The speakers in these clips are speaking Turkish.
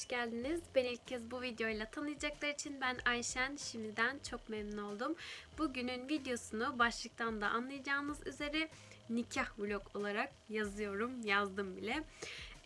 hoş geldiniz. Beni ilk kez bu videoyla tanıyacaklar için ben Ayşen. Şimdiden çok memnun oldum. Bugünün videosunu başlıktan da anlayacağınız üzere nikah vlog olarak yazıyorum. Yazdım bile.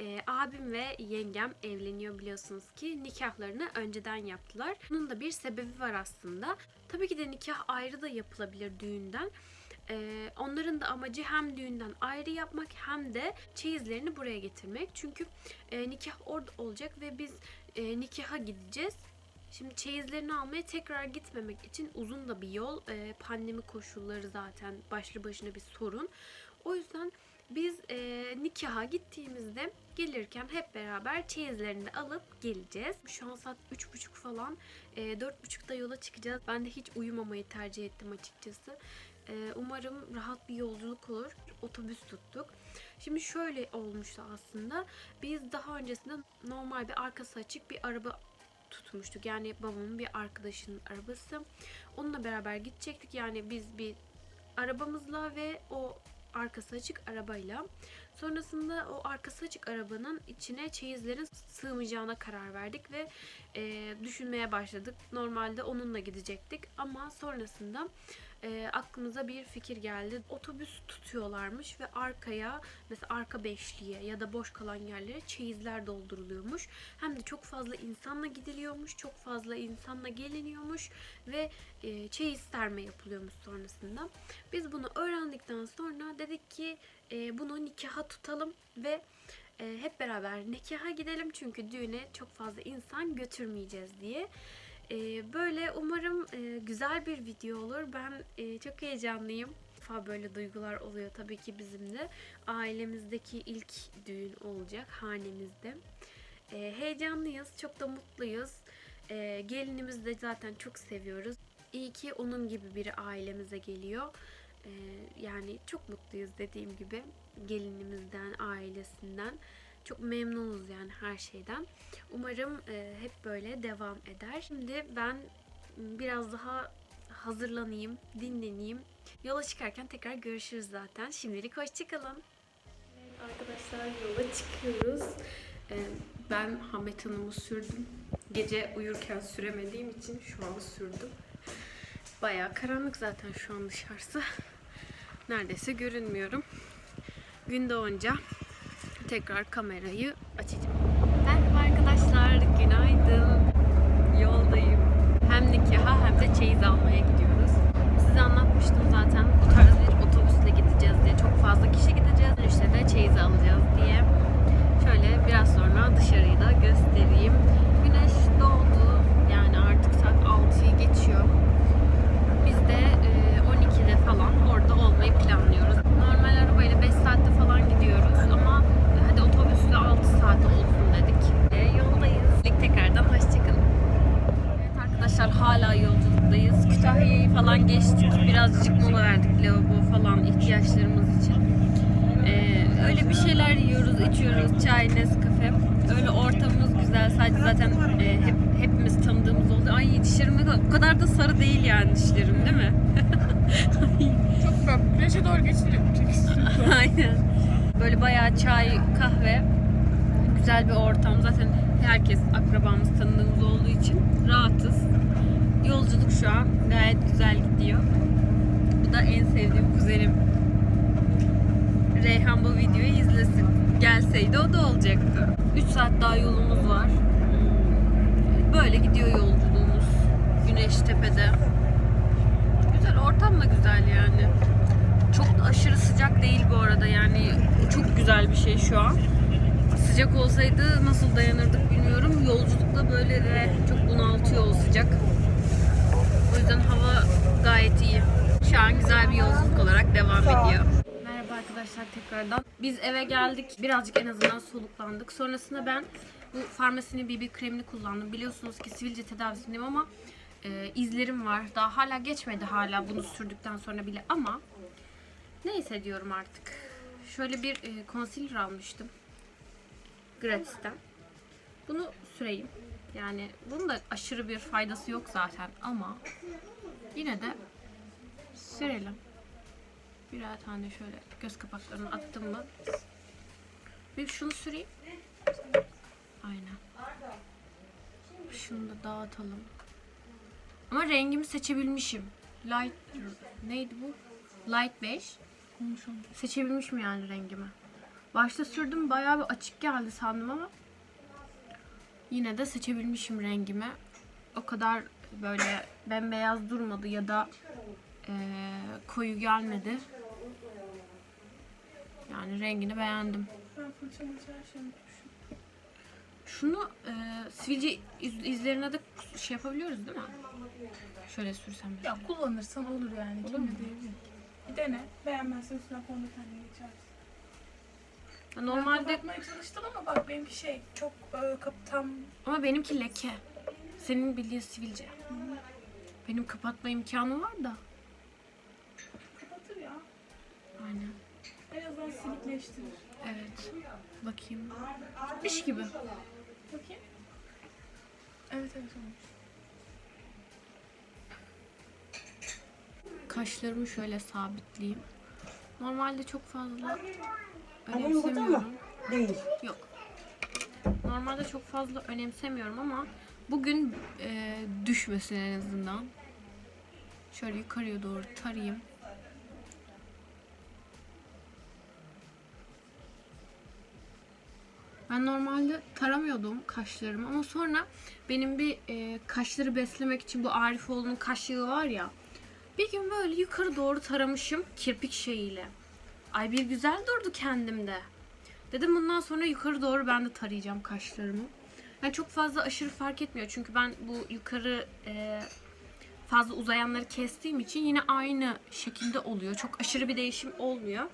Ee, abim ve yengem evleniyor biliyorsunuz ki nikahlarını önceden yaptılar. Bunun da bir sebebi var aslında. Tabii ki de nikah ayrı da yapılabilir düğünden. Ee, onların da amacı hem düğünden ayrı yapmak hem de çeyizlerini buraya getirmek. Çünkü e, nikah orada olacak ve biz e, nikaha gideceğiz. Şimdi çeyizlerini almaya tekrar gitmemek için uzun da bir yol. E, pandemi koşulları zaten başlı başına bir sorun. O yüzden biz e, nikaha gittiğimizde gelirken hep beraber çeyizlerini alıp geleceğiz. Şu an saat 3.30 falan. E, 4.30'da yola çıkacağız. Ben de hiç uyumamayı tercih ettim açıkçası. E, umarım rahat bir yolculuk olur. Otobüs tuttuk. Şimdi şöyle olmuştu aslında. Biz daha öncesinde normal bir arkası açık bir araba tutmuştuk. Yani babamın bir arkadaşının arabası. Onunla beraber gidecektik. Yani biz bir arabamızla ve o arkası açık arabayla. Sonrasında o arkası açık arabanın içine çeyizlerin sığmayacağına karar verdik ve e, düşünmeye başladık. Normalde onunla gidecektik ama sonrasında e, aklımıza bir fikir geldi. Otobüs tutuyorlarmış ve arkaya mesela arka beşliğe ya da boş kalan yerlere çeyizler dolduruluyormuş. Hem de çok fazla insanla gidiliyormuş, çok fazla insanla geliniyormuş ve e, çeyiz serme yapılıyormuş sonrasında. Biz bunu öğrendikten sonra dedik ki e, bunu nikaha tutalım ve e, hep beraber nikaha gidelim çünkü düğüne çok fazla insan götürmeyeceğiz diye. E, böyle umarım e, güzel bir video olur. Ben e, çok heyecanlıyım. Defa böyle duygular oluyor tabii ki bizim de. Ailemizdeki ilk düğün olacak hanemizde. E, heyecanlıyız, çok da mutluyuz. E, gelinimizi de zaten çok seviyoruz. İyi ki onun gibi biri ailemize geliyor. E, yani çok mutluyuz dediğim gibi gelinimizden, ailesinden. Çok memnunuz yani her şeyden. Umarım e, hep böyle devam eder. Şimdi ben biraz daha hazırlanayım, dinleneyim. Yola çıkarken tekrar görüşürüz zaten. Şimdilik hoşçakalın. Arkadaşlar yola çıkıyoruz. Ee, Ben Hamet Hanım'ı sürdüm. Gece uyurken süremediğim için şu an sürdüm. Bayağı karanlık zaten şu an dışarısı. Neredeyse görünmüyorum. Gün doğunca tekrar kamerayı açacağım. Lavabo falan ihtiyaçlarımız için. Ee, öyle bir şeyler yiyoruz, içiyoruz. Çay, Nescafe. Öyle ortamımız güzel. Sadece zaten e, hep hepimiz tanıdığımız oldu. Ay dişlerim o kadar da sarı değil yani dişlerim değil mi? Çok bak güneşe doğru geçince Aynen. Böyle bayağı çay, kahve. Güzel bir ortam. Zaten herkes akrabamız, tanıdığımız olduğu için rahatız. Yolculuk şu an gayet güzel gidiyor. Da en sevdiğim kuzenim. Reyhan bu videoyu izlesin. Gelseydi o da olacaktı. 3 saat daha yolumuz var. Böyle gidiyor yolculuğumuz. Güneş tepede. Güzel, ortam da güzel yani. Çok aşırı sıcak değil bu arada yani çok güzel bir şey şu an. Sıcak olsaydı nasıl dayanırdık bilmiyorum. Yolculukta böyle de çok bunaltıyor o sıcak. O yüzden hava gayet iyi. Şu an güzel bir yolculuk olarak devam ediyor. Merhaba arkadaşlar tekrardan. Biz eve geldik. Birazcık en azından soluklandık. Sonrasında ben bu farmasinin BB kremini kullandım. Biliyorsunuz ki sivilce tedavisindeyim ama e, izlerim var. Daha hala geçmedi hala bunu sürdükten sonra bile ama neyse diyorum artık. Şöyle bir e, concealer almıştım. Gratis'ten. Bunu süreyim. Yani bunun da aşırı bir faydası yok zaten ama yine de sürelim. Birer tane şöyle göz kapaklarını attım mı? Bir şunu süreyim. Aynen. Şunu da dağıtalım. Ama rengimi seçebilmişim. Light neydi bu? Light beige. Seçebilmişim yani rengimi. Başta sürdüm bayağı bir açık geldi sandım ama yine de seçebilmişim rengimi. O kadar böyle bembeyaz durmadı ya da eee, koyu gelmedi. Yani rengini beğendim. Ben. Şunu eee sivilce iz- izlerine de şey yapabiliyoruz değil mi? Şöyle sürsem Ya mesela. kullanırsan olur yani. Olur Kim mu? ne diyebilir? Bir dene. Beğenmezsen üstüne fondötenle geçersin. Ben Normalde kapatmaya çalıştım ama bak benimki şey çok e, kap tam ama benimki leke. Senin bildiğin sivilce. Benim kapatma imkanı var da. kapatır ya. Aynen. En azından silikleştirir. Evet. Bakayım. İş gibi. Bakayım. Evet evet olmuş. Kaşlarımı şöyle sabitleyeyim. Normalde çok fazla önemsemiyorum. Değil. Yok. Normalde çok fazla önemsemiyorum ama bugün e, düşmesin en azından. Şöyle yukarıya doğru tarayayım. Ben normalde taramıyordum kaşlarımı ama sonra benim bir e, kaşları beslemek için bu Arifoğlu'nun kaş yağı var ya. Bir gün böyle yukarı doğru taramışım kirpik şeyiyle. Ay bir güzel durdu kendimde. Dedim bundan sonra yukarı doğru ben de tarayacağım kaşlarımı. Yani çok fazla aşırı fark etmiyor çünkü ben bu yukarı e, fazla uzayanları kestiğim için yine aynı şekilde oluyor. Çok aşırı bir değişim olmuyor.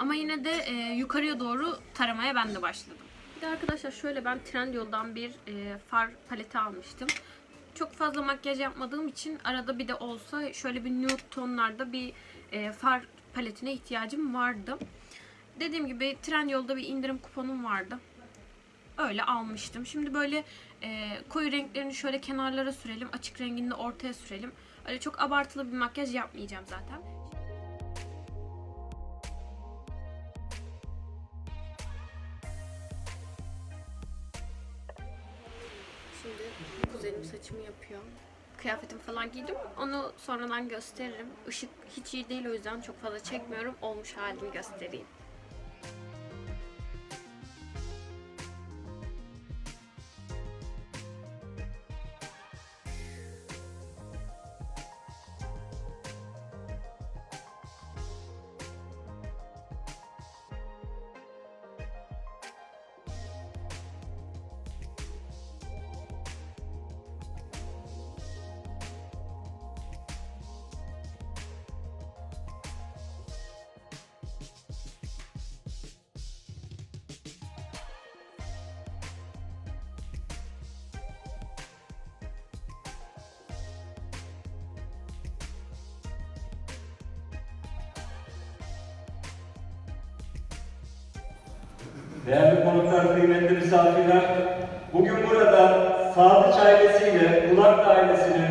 Ama yine de e, yukarıya doğru taramaya ben de başladım. Bir de arkadaşlar şöyle ben Trendyol'dan bir e, far paleti almıştım. Çok fazla makyaj yapmadığım için arada bir de olsa şöyle bir nude tonlarda bir e, far paletine ihtiyacım vardı. Dediğim gibi Trendyol'da bir indirim kuponum vardı. Öyle almıştım. Şimdi böyle e, koyu renklerini şöyle kenarlara sürelim. Açık rengini de ortaya sürelim. Öyle çok abartılı bir makyaj yapmayacağım zaten. Saçımı yapıyor. Kıyafetimi falan giydim. Onu sonradan gösteririm. Işık hiç iyi değil o yüzden çok fazla çekmiyorum. Olmuş halini göstereyim. Değerli konuklar, kıymetli misafirler, bugün burada Sadıç ailesiyle Kulak ailesinin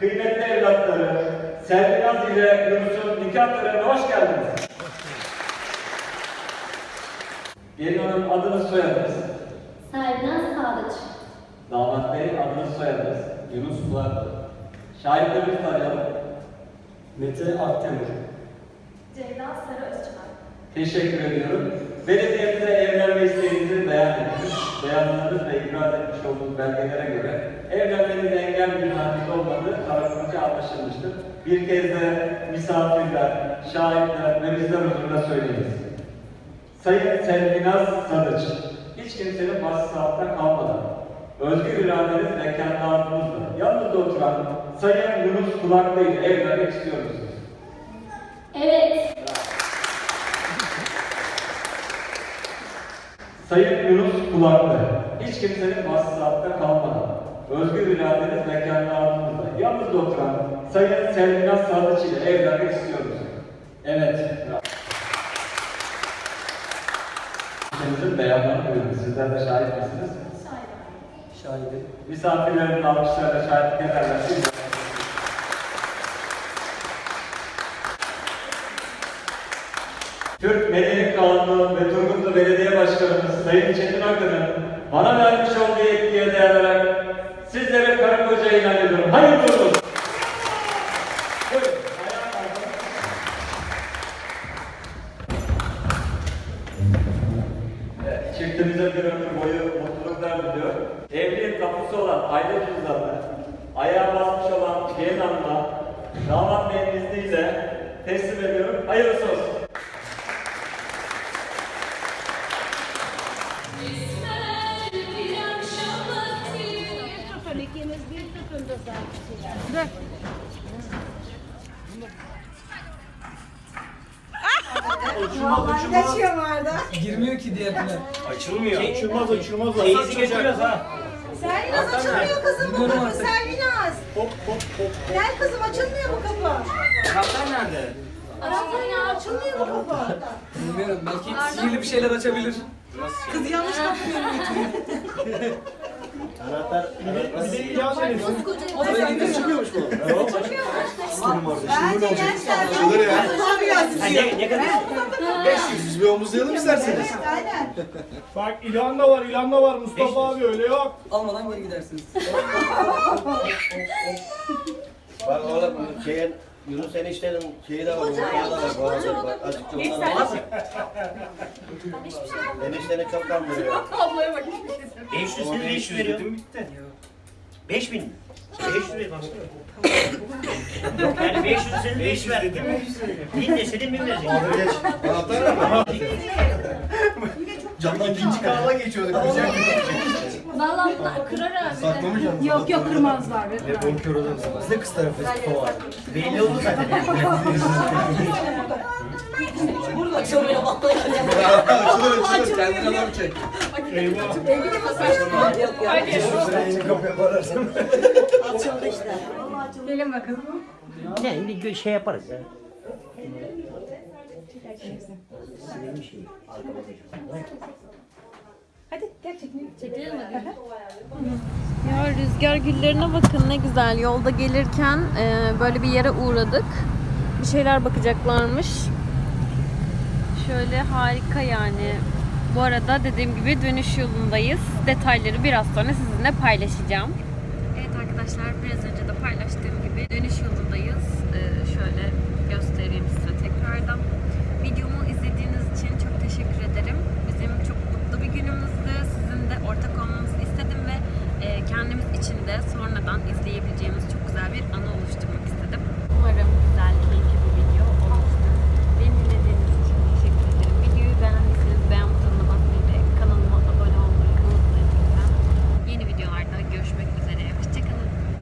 kıymetli evlatları Servinaz ile Yunus'un nikah törenine hoş geldiniz. Gelin hanım adınız soyadınız. Servinaz Sadıç. Damat bey adınız soyadınız. Yunus Kulak. Şahitlerimizi tanıyalım. Mete Aktemur. Ceyda Sarı Özçay. Teşekkür ediyorum. Belediyemize evlenme isteğinizi beyan ettiniz. Beyanlarınız ve ibraz etmiş olduğunuz belgelere göre evlenmenin engel bir hadis olmadığı tarafımızca anlaşılmıştır. Bir kez de misafirler, şahitler ve bizler huzurunda söyleyiniz. Sayın Selvinaz Sadıç, hiç kimsenin baskısı altında kalmadan, özgür iradeniz ve kendi arzunuzla yanınızda oturan Sayın Yunus Kulaklı ile evlenmek istiyor musunuz? Evet. Sayın Yunus Kulaklı, hiç kimsenin baskısı altında kalmadan, özgür iradeniz ve kendi arzunuzla yanınızda oturan Sayın Selminaz Sadıç ile evlenmek istiyor musunuz? Evet. Kendinizin beyanlarını duyuyoruz. Sizler de şahit misiniz? Şahidi. Misafirlerin alkışlarla şahitlik ederler. Türk Medeni Kanunu ve Turgutlu Belediye Başkanımız Sayın Çetin Akın'ın bana vermiş olduğu yetkiye dayanarak sizlere karı koca ilan ediyorum. Hayırlı olsun. Çiftimize bir ömür boyu mutluluklar diliyorum. Evliliğin kapısı olan aile cüzdanını ayağa basmış olan gelin hanıma damat beyin izniyle teslim ediyorum. Hayırlısı olsun. Kaçıyor vardı. Girmiyor ki diğer plan. Açılmıyor. Uçurmaz uçurmaz. Teyze getiriyoruz ha. Servinaz açılmıyor kızım bu Bilmiyorum kapı artık. Servinaz. Hop hop hop. Gel kızım açılmıyor bu kapı. Anahtar nerede? Anahtar ya açılmıyor bu kapı. Bilmiyorum belki sihirli bir şeyler açabilir. Kız yanlış kapıyı Anahtar. Bir de icat edilsin. Oraya Çıkıyormuş bu. Bence gel Servinaz. Açılıyor. Ne, ne kadar? Biz bir omuzlayalım isterseniz. Aynen. Bak ilan da var, ilan da var Mustafa abi öyle yok. almadan geri gidersiniz. Bak oğlum şeyin Yunus eniştenin şeyi de var. Koca da var. Bu arada bak azıcık çok da var. Eniştenin çok kandırıyor. 500 lira 500 veriyor. bitti. 5000 mi? 500 lira bak. Yani 500 senin 5 verdin. 1000 de senin 1000 verecek. Abi geç. Anahtar mı? Camdan ikinci kanala geçiyorduk. Güzel Vallahi kırarım. Saklamayacağım. Yok yok kırmazlar. Ne bonkör adamsın. Biz de kız tarafıyız. Kupa var. Belli oldu zaten. açılır açılır. Kendini adam çek. Eyvah. Yeni kapıya koyarsın. Ne bir şey yaparız ya. Ya rüzgar güllerine bakın ne güzel. Yolda gelirken e, böyle bir yere uğradık. Bir şeyler bakacaklarmış. Şöyle harika yani. Bu arada dediğim gibi dönüş yolundayız. Detayları biraz sonra sizinle paylaşacağım. Evet arkadaşlar biraz önce de paylaştığım gibi dönüş yolundayız.